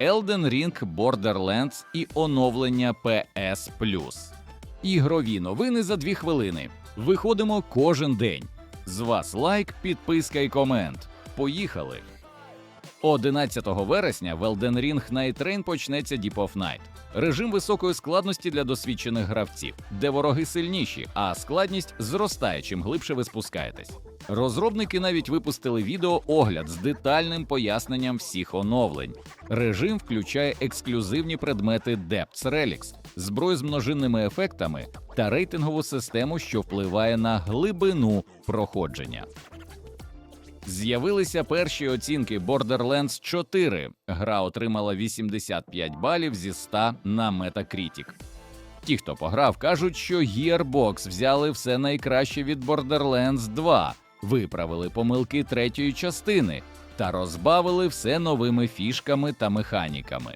Elden Ring Borderlands і оновлення PS. Ігрові новини за дві хвилини. Виходимо кожен день. З вас лайк, підписка і комент. Поїхали! 11 вересня в Elden Ring Night Train почнеться Deep of Night. Режим високої складності для досвідчених гравців, де вороги сильніші, а складність зростає, чим глибше ви спускаєтесь. Розробники навіть випустили відео огляд з детальним поясненням всіх оновлень. Режим включає ексклюзивні предмети Depths Relics, зброю з множинними ефектами та рейтингову систему, що впливає на глибину проходження. З'явилися перші оцінки Borderlands 4. Гра отримала 85 балів зі 100 на Metacritic. Ті, хто пограв, кажуть, що Gearbox взяли все найкраще від Borderlands 2, виправили помилки третьої частини та розбавили все новими фішками та механіками.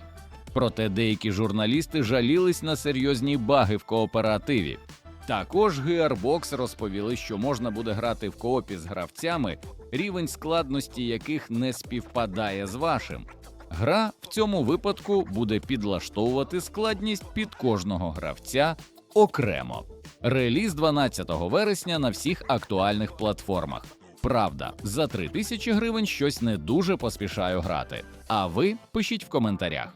Проте деякі журналісти жалілись на серйозні баги в кооперативі. Також Gearbox розповіли, що можна буде грати в коопі з гравцями, рівень складності яких не співпадає з вашим. Гра в цьому випадку буде підлаштовувати складність під кожного гравця окремо. Реліз 12 вересня на всіх актуальних платформах. Правда, за 3000 гривень щось не дуже поспішаю грати. А ви пишіть в коментарях.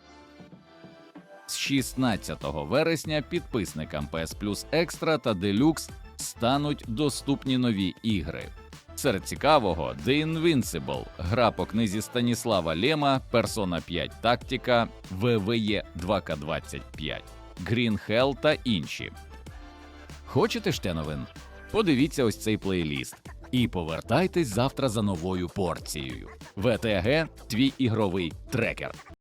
З 16 вересня підписникам PS Plus Extra та Deluxe стануть доступні нові ігри. Серед цікавого The Invincible, гра по книзі Станіслава Лема, Persona 5 Тактика, VVE 2K25, Green Hell та інші. Хочете ще новин? Подивіться ось цей плейліст. І повертайтесь завтра за новою порцією. ВТГ твій ігровий трекер.